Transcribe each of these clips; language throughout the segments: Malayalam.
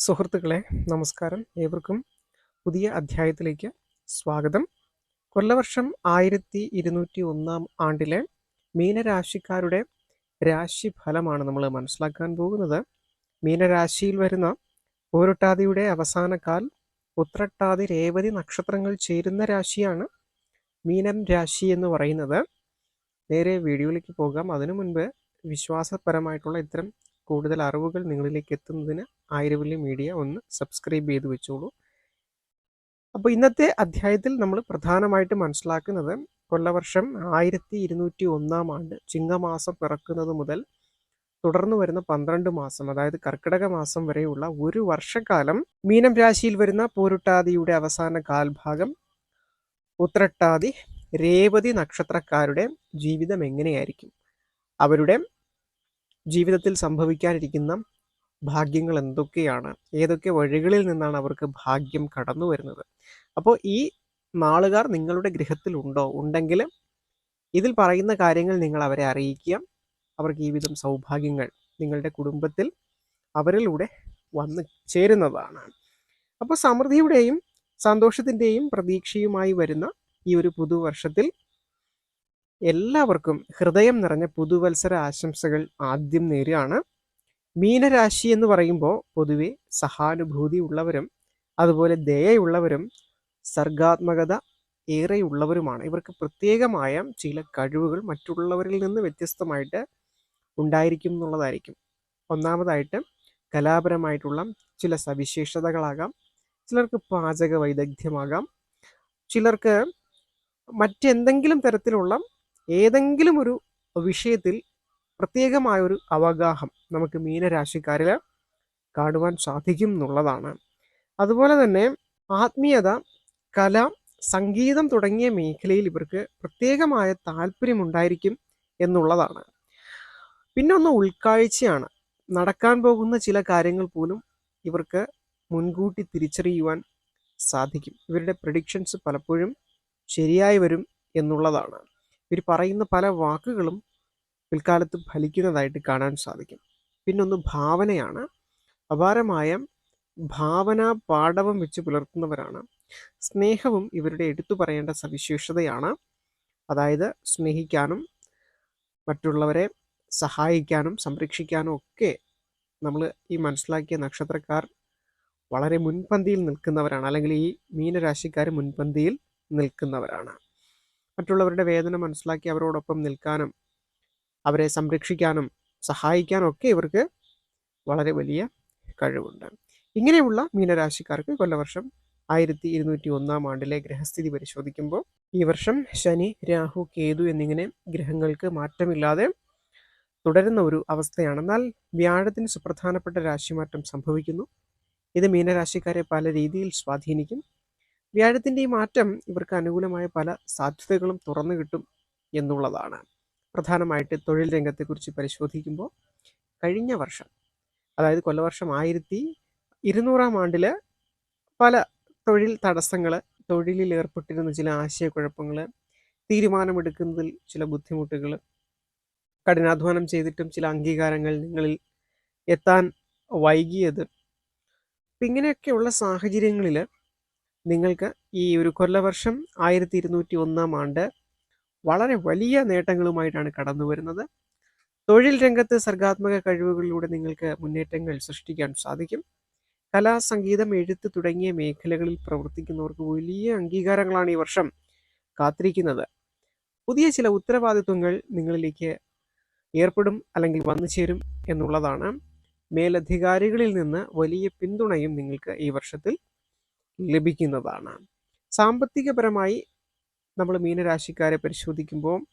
സുഹൃത്തുക്കളെ നമസ്കാരം. ഏവർക്കും പുതിയ അധ്യായത്തിലേക്ക് സ്വാഗതം. കൊല്ലവർഷം ആയിരത്തി ഇരുന്നൂറ്റി ഒന്നാം ആണ്ടിലെ മീനരാശിക്കാരുടെ രാശിഫലമാണ് നമ്മൾ മനസ്സിലാക്കാൻ പോകുന്നത്. മീനരാശിയിൽ വരുന്ന പോരുട്ടാതിയുടെ അവസാനക്കാൽ ഉത്രട്ടാതി രേവതി നക്ഷത്രങ്ങൾ ചേരുന്ന രാശിയാണ് മീനം രാശി എന്ന് പറയുന്നത്. നേരെ വീഡിയോയിലേക്ക് പോകാം. അതിനു മുൻപ് വിശ്വാസപരമായിട്ടുള്ള ഇത്തരം കൂടുതൽ അറിവുകൾ നിങ്ങളിലേക്ക് എത്തുന്നതിന് ആയിരവല്ലി മീഡിയ ഒന്ന് സബ്സ്ക്രൈബ് ചെയ്ത് വെച്ചോളൂ. അപ്പോൾ ഇന്നത്തെ അധ്യായത്തിൽ നമ്മൾ പ്രധാനമായിട്ട് മനസ്സിലാക്കുന്നത് കൊല്ലവർഷം ആയിരത്തി ഇരുന്നൂറ്റി ഒന്നാം ആണ്ട് ചിങ്ങമാസം പിറക്കുന്നത് മുതൽ തുടർന്ന് വരുന്ന പന്ത്രണ്ട് മാസം അതായത് കർക്കിടക മാസം വരെയുള്ള ഒരു വർഷക്കാലം മീനം രാശിയിൽ വരുന്ന പോരുട്ടാതിയുടെ അവസാന കാൽഭാഗം ഉത്രട്ടാതി രേവതി നക്ഷത്രക്കാരുടെ ജീവിതം എങ്ങനെയായിരിക്കും? അവരുടെ ജീവിതത്തിൽ സംഭവിക്കാനിരിക്കുന്ന ഭാഗ്യങ്ങൾ എന്തൊക്കെയാണ്? ഏതൊക്കെ വഴികളിൽ നിന്നാണ് അവർക്ക് ഭാഗ്യം കടന്നു വരുന്നത്? അപ്പോൾ ഈ നാളുകാർ നിങ്ങളുടെ ഗൃഹത്തിലുണ്ടോ ഉണ്ടെങ്കിൽ ഇതിൽ പറയുന്ന കാര്യങ്ങൾ നിങ്ങൾ അവരെ അറിയിക്കുക. അവർക്ക് ഈ വിധം സൗഭാഗ്യങ്ങൾ നിങ്ങളുടെ കുടുംബത്തിൽ അവരിലൂടെ വന്നു ചേരുന്നതാണ്. അപ്പോൾ സമൃദ്ധിയുടെയും സന്തോഷത്തിന്റെയും പ്രതീക്ഷയുമായി വരുന്ന ഈ ഒരു പുതുവർഷത്തിൽ എല്ലാവർക്കും ഹൃദയം നിറഞ്ഞ പുതുവത്സര ആശംസകൾ ആദ്യം നേരുകയാണ്. മീനരാശി എന്ന് പറയുമ്പോൾ പൊതുവെ സഹാനുഭൂതി ഉള്ളവരും അതുപോലെ ദയയുള്ളവരും സർഗാത്മകത ഏറെയുള്ളവരുമാണ്. ഇവർക്ക് പ്രത്യേകമായ ചില കഴിവുകൾ മറ്റുള്ളവരിൽ നിന്ന് വ്യത്യസ്തമായിട്ട് ഉണ്ടായിരിക്കും എന്നുള്ളതായിരിക്കും. ഒന്നാമതായിട്ട് കലാപരമായിട്ടുള്ള ചില സവിശേഷതകളാകാം. ചിലർക്ക് പാചക വൈദഗ്ധ്യമാകാം ചിലർക്ക് മറ്റെന്തെങ്കിലും തരത്തിലുള്ള ഏതെങ്കിലും ഒരു വിഷയത്തിൽ പ്രത്യേകമായ ഒരു അവഗാഹം നമുക്ക് മീനരാശിക്കാരിൽ കാണുവാൻ സാധിക്കും എന്നുള്ളതാണ്. അതുപോലെ തന്നെ ആത്മീയത കല സംഗീതം തുടങ്ങിയ മേഖലയിൽ ഇവർക്ക് പ്രത്യേകമായ താല്പര്യമുണ്ടായിരിക്കും എന്നുള്ളതാണ്. പിന്നെ ഒന്ന് ഉൾക്കാഴ്ചയാണ്. നടക്കാൻ പോകുന്ന ചില കാര്യങ്ങൾ പോലും ഇവർക്ക് മുൻകൂട്ടി തിരിച്ചറിയുവാൻ സാധിക്കും. ഇവരുടെ പ്രഡിക്ഷൻസ് പലപ്പോഴും ശരിയായി വരും എന്നുള്ളതാണ്. ഇവർ പറയുന്ന പല വാക്കുകളും പിൽക്കാലത്ത് ഫലിക്കുന്നതായിട്ട് കാണാൻ സാധിക്കും. പിന്നൊന്ന് ഭാവനയാണ്. അപാരമായ ഭാവന പാടവം വെച്ച് പുലർത്തുന്നവരാണ്. സ്നേഹവും ഇവരുടെ എടുത്തു പറയേണ്ട സവിശേഷതയാണ്. അതായത് സ്നേഹിക്കാനും മറ്റുള്ളവരെ സഹായിക്കാനും സംരക്ഷിക്കാനും ഒക്കെ നമ്മൾ ഈ മനസ്സിലാക്കിയ നക്ഷത്രക്കാർ വളരെ മുൻപന്തിയിൽ നിൽക്കുന്നവരാണ്. അല്ലെങ്കിൽ ഈ മീനരാശിക്കാർ മുൻപന്തിയിൽ നിൽക്കുന്നവരാണ്. മറ്റുള്ളവരുടെ വേദന മനസ്സിലാക്കി അവരോടൊപ്പം നിൽക്കാനും അവരെ സംരക്ഷിക്കാനും സഹായിക്കാനും ഒക്കെ ഇവർക്ക് വളരെ വലിയ കഴിവുണ്ട്. ഇങ്ങനെയുള്ള മീനരാശിക്കാർക്ക് കൊല്ലവർഷം ആയിരത്തി ഇരുന്നൂറ്റി ഒന്നാം ആണ്ടിലെ ഗ്രഹസ്ഥിതി പരിശോധിക്കുമ്പോൾ ഈ വർഷം ശനി രാഹു കേതു എന്നിങ്ങനെ ഗ്രഹങ്ങൾക്ക് മാറ്റമില്ലാതെ തുടരുന്ന ഒരു അവസ്ഥയാണ് എന്നാൽ വ്യാഴത്തിന് സുപ്രധാനപ്പെട്ട രാശിമാറ്റം സംഭവിക്കുന്നു. ഇത് മീനരാശിക്കാരെ പല രീതിയിൽ സ്വാധീനിക്കും. വ്യാഴത്തിന്റെ ഈ മാറ്റം ഇവർക്ക് അനുകൂലമായ പല സാധ്യതകളും തുറന്നു കിട്ടും എന്നുള്ളതാണ്. പ്രധാനമായിട്ട് തൊഴിൽ രംഗത്തെക്കുറിച്ച് പരിശോധിക്കുമ്പോൾ കഴിഞ്ഞ വർഷം അതായത് കൊല്ലവർഷം ആയിരത്തി ഇരുന്നൂറാം ആണ്ടിൽ പല തൊഴിൽ തടസ്സങ്ങൾ തൊഴിലിൽ ഏർപ്പെട്ടിരുന്ന ചില ആശയക്കുഴപ്പങ്ങൾ തീരുമാനമെടുക്കുന്നതിൽ ചില ബുദ്ധിമുട്ടുകൾ കഠിനാധ്വാനം ചെയ്തിട്ടും ചില അംഗീകാരങ്ങൾ നിങ്ങളിൽ എത്താൻ വൈകിയത്. ഇങ്ങനെയൊക്കെയുള്ള സാഹചര്യങ്ങളിൽ നിങ്ങൾക്ക് ഈ ഒരു കൊല്ലവർഷം ആയിരത്തി ഇരുന്നൂറ്റി ഒന്നാം ആണ്ട് വളരെ വലിയ നേട്ടങ്ങളുമായിട്ടാണ് കടന്നു വരുന്നത് തൊഴിൽ രംഗത്ത് സർഗാത്മക കഴിവുകളിലൂടെ നിങ്ങൾക്ക് മുന്നേറ്റങ്ങൾ സൃഷ്ടിക്കാൻ സാധിക്കും. കലാ സംഗീതം എഴുത്ത് തുടങ്ങിയ മേഖലകളിൽ പ്രവർത്തിക്കുന്നവർക്ക് വലിയ അംഗീകാരങ്ങളാണ് ഈ വർഷം കാത്തിരിക്കുന്നത്. പുതിയ ചില ഉത്തരവാദിത്വങ്ങൾ നിങ്ങളിലേക്ക് ഏർപ്പെടും അല്ലെങ്കിൽ വന്നു ചേരും എന്നുള്ളതാണ്. മേലധികാരികളിൽ നിന്ന് വലിയ പിന്തുണയും നിങ്ങൾക്ക് ഈ വർഷത്തിൽ ലഭിക്കുന്നതാണ്. സാമ്പത്തികപരമായി നമ്മൾ മീനരാശിക്കാരെ പരിശോധിക്കുമ്പോൾ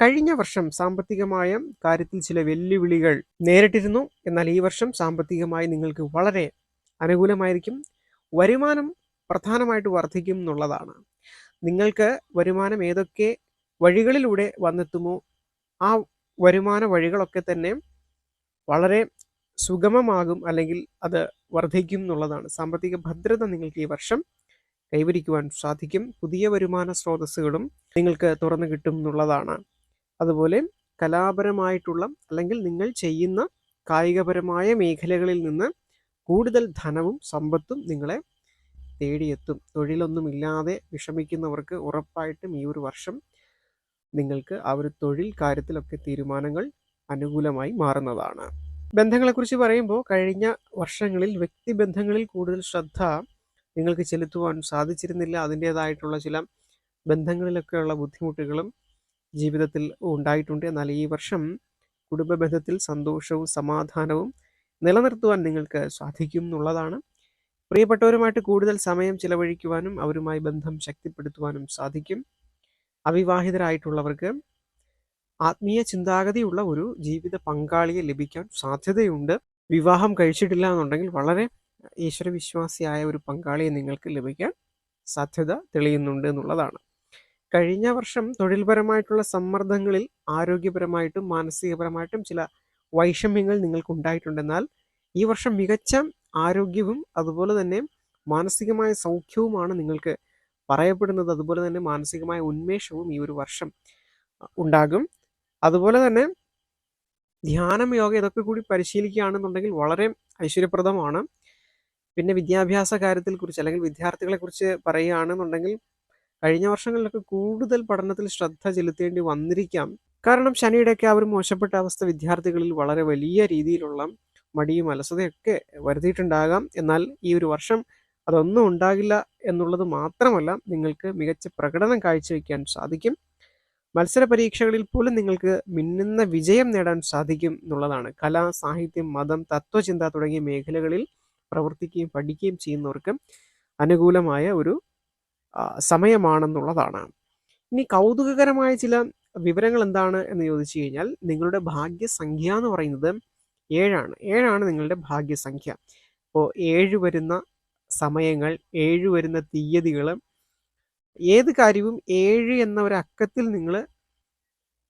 കഴിഞ്ഞ വർഷം സാമ്പത്തികമായ കാര്യത്തിൽ ചില വെല്ലുവിളികൾ നേരിട്ടിരുന്നു. എന്നാൽ ഈ വർഷം സാമ്പത്തികമായി നിങ്ങൾക്ക് വളരെ അനുകൂലമായിരിക്കും. വരുമാനം പ്രധാനമായിട്ട് വർദ്ധിക്കും എന്നുള്ളതാണ്. നിങ്ങൾക്ക് വരുമാനം ഏതൊക്കെ വഴികളിലൂടെ വന്നെത്തുമോ ആ വരുമാന വഴികളൊക്കെ തന്നെ വളരെ സുഗമമാകും അല്ലെങ്കിൽ അത് വർദ്ധിക്കും എന്നുള്ളതാണ്. സാമ്പത്തിക ഭദ്രത നിങ്ങൾക്ക് ഈ വർഷം കൈവരിക്കുവാൻ സാധിക്കും. പുതിയ വരുമാന സ്രോതസ്സുകളും നിങ്ങൾക്ക് തുറന്നു കിട്ടും എന്നുള്ളതാണ്. അതുപോലെ കലാപരമായിട്ടുള്ള അല്ലെങ്കിൽ നിങ്ങൾ ചെയ്യുന്ന കായികപരമായ മേഖലകളിൽ നിന്ന് കൂടുതൽ ധനവും സമ്പത്തും നിങ്ങളെ തേടിയെത്തും. തൊഴിലൊന്നുമില്ലാതെ വിഷമിക്കുന്നവർക്ക് ഉറപ്പായിട്ടും ഈ ഒരു വർഷം നിങ്ങൾക്ക് ആ ഒരു തൊഴിൽ കാര്യത്തിലൊക്കെ തീരുമാനങ്ങൾ അനുകൂലമായി മാറുന്നതാണ്. ബന്ധങ്ങളെക്കുറിച്ച് പറയുമ്പോൾ കഴിഞ്ഞ വർഷങ്ങളിൽ വ്യക്തിബന്ധങ്ങളിൽ കൂടുതൽ ശ്രദ്ധ നിങ്ങൾക്ക് ചെലുത്തുവാൻ സാധിച്ചിരുന്നില്ല. അതിന്റേതായിട്ടുള്ള ചില ബന്ധങ്ങളിലൊക്കെയുള്ള ബുദ്ധിമുട്ടുകളും ജീവിതത്തിൽ ഉണ്ടായിട്ടുണ്ട്. എന്നാൽ ഈ വർഷം കുടുംബ ബന്ധത്തിൽ സന്തോഷവും സമാധാനവും നിലനിർത്തുവാൻ നിങ്ങൾക്ക് സാധിക്കും എന്നുള്ളതാണ്. പ്രിയപ്പെട്ടവരുമായിട്ട് കൂടുതൽ സമയം ചിലവഴിക്കുവാനും അവരുമായി ബന്ധം ശക്തിപ്പെടുത്തുവാനും സാധിക്കും. അവിവാഹിതരായിട്ടുള്ളവർക്ക് ആത്മീയ ചിന്താഗതിയുള്ള ഒരു ജീവിത പങ്കാളിയെ ലഭിക്കാൻ സാധ്യതയുണ്ട്. വിവാഹം കഴിച്ചിട്ടില്ല എന്നുണ്ടെങ്കിൽ വളരെ ഈശ്വരവിശ്വാസിയായ ഒരു പങ്കാളിയെ നിങ്ങൾക്ക് ലഭിക്കാൻ സാധ്യത തെളിയുന്നുണ്ട് എന്നുള്ളതാണ്. കഴിഞ്ഞ വർഷം തൊഴിൽപരമായിട്ടുള്ള സമ്മർദ്ദങ്ങളിൽ ആരോഗ്യപരമായിട്ടും മാനസികപരമായിട്ടും ചില വൈഷമ്യങ്ങൾ നിങ്ങൾക്ക് ഉണ്ടായിട്ടുണ്ടെന്നാൽ ഈ വർഷം മികച്ച ആരോഗ്യവും അതുപോലെ തന്നെ മാനസികമായ സൗഖ്യവുമാണ് നിങ്ങൾക്ക് പറയപ്പെടുന്നത്. അതുപോലെ തന്നെ മാനസികമായ ഉന്മേഷവും ഈ ഒരു വർഷം ഉണ്ടാകും. അതുപോലെ തന്നെ ധ്യാനം യോഗ ഇതൊക്കെ കൂടി പരിശീലിക്കുകയാണെന്നുണ്ടെങ്കിൽ വളരെ ഐശ്വര്യപ്രദമാണ്. പിന്നെ വിദ്യാഭ്യാസ കാര്യത്തിൽ കുറിച്ച് അല്ലെങ്കിൽ വിദ്യാർത്ഥികളെ കുറിച്ച് പറയുകയാണെന്നുണ്ടെങ്കിൽ കഴിഞ്ഞ വർഷങ്ങളിലൊക്കെ കൂടുതൽ പഠനത്തിൽ ശ്രദ്ധ ചെലുത്തേണ്ടി വന്നിരിക്കാം. കാരണം ശനിയുടെയൊക്കെ ആ ഒരു മോശപ്പെട്ട അവസ്ഥ വിദ്യാർത്ഥികളിൽ വളരെ വലിയ രീതിയിലുള്ള മടിയും അലസതയൊക്കെ വരുത്തിയിട്ടുണ്ടാകാം. എന്നാൽ ഈ ഒരു വർഷം അതൊന്നും ഉണ്ടാകില്ല എന്നുള്ളത് മാത്രമല്ല നിങ്ങൾക്ക് മികച്ച പ്രകടനം കാഴ്ചവെക്കാൻ സാധിക്കും. മത്സര പരീക്ഷകളിൽ പോലും നിങ്ങൾക്ക് മിന്നുന്ന വിജയം നേടാൻ സാധിക്കും എന്നുള്ളതാണ്. കല സാഹിത്യം മതം തത്വചിന്ത തുടങ്ങിയ മേഖലകളിൽ പ്രവർത്തിക്കുകയും പഠിക്കുകയും ചെയ്യുന്നവർക്ക് അനുകൂലമായ ഒരു സമയമാണെന്നുള്ളതാണ്. ഇനി കൗതുകകരമായ ചില വിവരങ്ങൾ എന്താണ് എന്ന് ചോദിച്ചു കഴിഞ്ഞാൽ നിങ്ങളുടെ ഭാഗ്യസംഖ്യ എന്ന് പറയുന്നത് ഏഴാണ്. ഏഴാണ് നിങ്ങളുടെ ഭാഗ്യസംഖ്യ. അപ്പോൾ ഏഴ് വരുന്ന സമയങ്ങൾ ഏഴ് വരുന്ന തീയതികൾ ഏത് കാര്യവും ഏഴ് എന്ന ഒരു അക്കത്തിൽ നിങ്ങൾ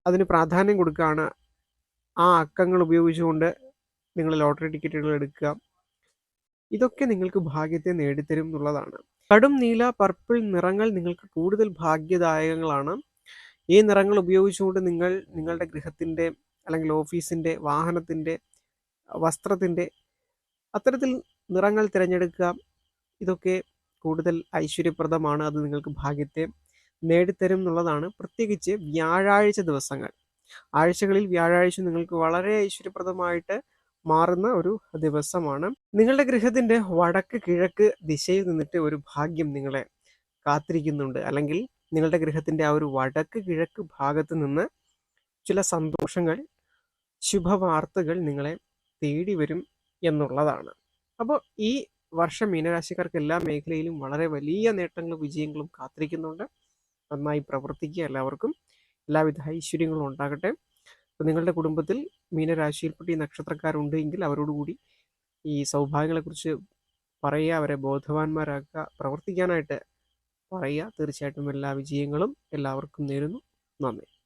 അതിന് പ്രാധാന്യം കൊടുക്കുകയാണ്. ആ അക്കങ്ങൾ ഉപയോഗിച്ചുകൊണ്ട് നിങ്ങൾ ലോട്ടറി ടിക്കറ്റുകൾ എടുക്കുക. ഇതൊക്കെ നിങ്ങൾക്ക് ഭാഗ്യത്തെ നേടിത്തരും എന്നുള്ളതാണ്. കടും നീല പർപ്പിൾ നിറങ്ങൾ നിങ്ങൾക്ക് കൂടുതൽ ഭാഗ്യദായകങ്ങളാണ്. ഈ നിറങ്ങൾ ഉപയോഗിച്ചുകൊണ്ട് നിങ്ങൾ നിങ്ങളുടെ ഗൃഹത്തിന്റെ അല്ലെങ്കിൽ ഓഫീസിന്റെ വാഹനത്തിന്റെ വസ്ത്രത്തിന്റെ അത്തരത്തിൽ നിറങ്ങൾ തിരഞ്ഞെടുക്കുക. ഇതൊക്കെ കൂടുതൽ ഐശ്വര്യപ്രദമാണ് അത് നിങ്ങൾക്ക് ഭാഗ്യത്തെ നേടിത്തരും എന്നുള്ളതാണ്. പ്രത്യേകിച്ച് വ്യാഴാഴ്ച ദിവസങ്ങൾ. ആഴ്ചകളിൽ വ്യാഴാഴ്ച നിങ്ങൾക്ക് വളരെ ഐശ്വര്യപ്രദമായിട്ട് മാറുന്ന ഒരു ദിവസമാണ്. നിങ്ങളുടെ ഗൃഹത്തിന്റെ വടക്ക് കിഴക്ക് ദിശയിൽ നിന്നിട്ട് ഒരു ഭാഗ്യം നിങ്ങളെ കാത്തിരിക്കുന്നുണ്ട്. അല്ലെങ്കിൽ നിങ്ങളുടെ ഗൃഹത്തിന്റെ ആ ഒരു വടക്ക് കിഴക്ക് ഭാഗത്ത് നിന്ന് ചില സന്തോഷങ്ങൾ ശുഭവാർത്തകൾ നിങ്ങളെ തേടി വരും എന്നുള്ളതാണ്. അപ്പോൾ ഈ വർഷം മീനരാശിക്കാർക്ക് എല്ലാ മേഖലയിലും വളരെ വലിയ നേട്ടങ്ങളും വിജയങ്ങളും കാത്തിരിക്കുന്നുണ്ട്. നന്നായി പ്രവർത്തിക്കുക എല്ലാവർക്കും. എല്ലാവിധ ഐശ്വര്യങ്ങളും ഉണ്ടാകട്ടെ. അപ്പോൾ നിങ്ങളുടെ കുടുംബത്തിൽ മീനരാശിയിൽപ്പെട്ട ഈ നക്ഷത്രക്കാരുണ്ട് എങ്കിൽ അവരോടുകൂടി ഈ സൗഭാഗ്യങ്ങളെക്കുറിച്ച് പറയുക അവരെ ബോധവാന്മാരാക്കുക പ്രവർത്തിക്കാനായിട്ട് പറയുക. തീർച്ചയായിട്ടും എല്ലാ വിജയങ്ങളും എല്ലാവർക്കും നേരുന്നു. നന്ദി.